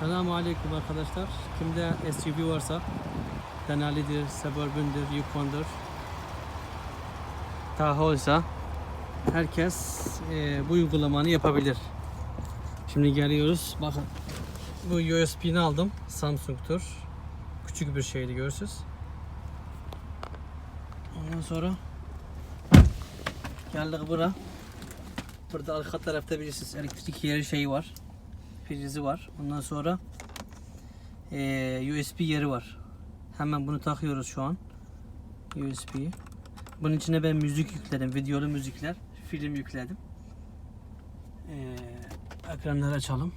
Selamun Aleyküm arkadaşlar. Kimde SUV varsa Denali'dir, Suburban'dır, Yukon'dur, Tahoe'sa herkes e, bu uygulamanı yapabilir. Şimdi geliyoruz. Bakın bu USB'ni aldım. Samsung'tur. Küçük bir şeydi görürsünüz. Ondan sonra geldik bura. Burada arka tarafta bilirsiniz elektrik yeri şeyi var. Prizi var. Ondan sonra eee, USB yeri var. Hemen bunu takıyoruz şu an. USB'yi. Bunun içine ben müzik yükledim. Videolu müzikler. Film yükledim. Eee ekranları açalım.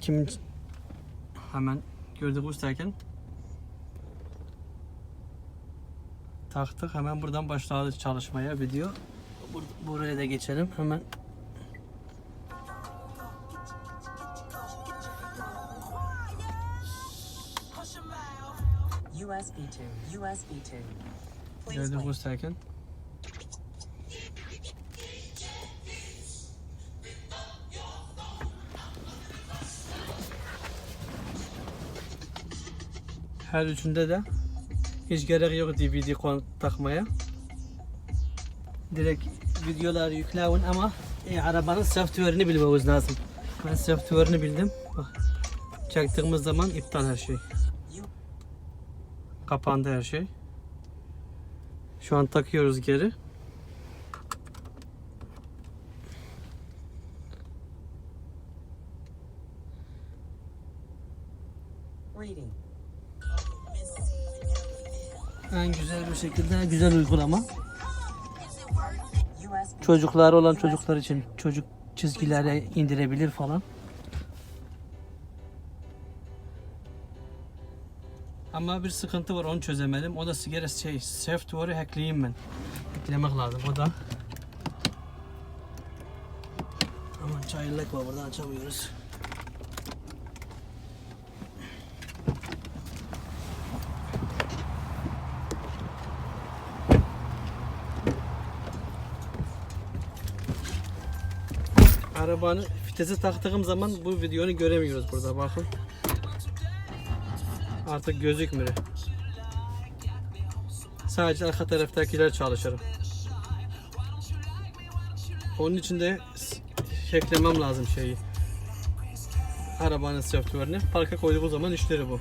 Kimin hemen gördük ustayken taktık. Hemen buradan başladı çalışmaya video. Bur- Buraya da geçelim. Hemen USB 2, USB 2. Please gördük wait. Her üçünde de hiç gerek yok DVD kon- takmaya. Direkt videoları yükleyin ama e, arabanın software'ini bilmemiz lazım. Ben software'ini bildim. Bak, çaktığımız zaman iptal her şey. Kapandı her şey. Şu an takıyoruz geri. En güzel bir şekilde güzel uygulama. Çocuklar olan çocuklar için çocuk çizgileri indirebilir falan. Ama bir sıkıntı var onu çözemedim. O da sigara şey software'ı hackleyeyim ben. Hacklemek lazım o da. Aman çayırlık var buradan açamıyoruz. Arabanın vitesi taktığım zaman bu videonu göremiyoruz burada bakın. Artık gözükmüyor. Sadece arka taraftakiler çalışırım. Onun için de eklemem lazım şeyi. Arabanın software'ini. Parka koyduğu zaman işleri bu.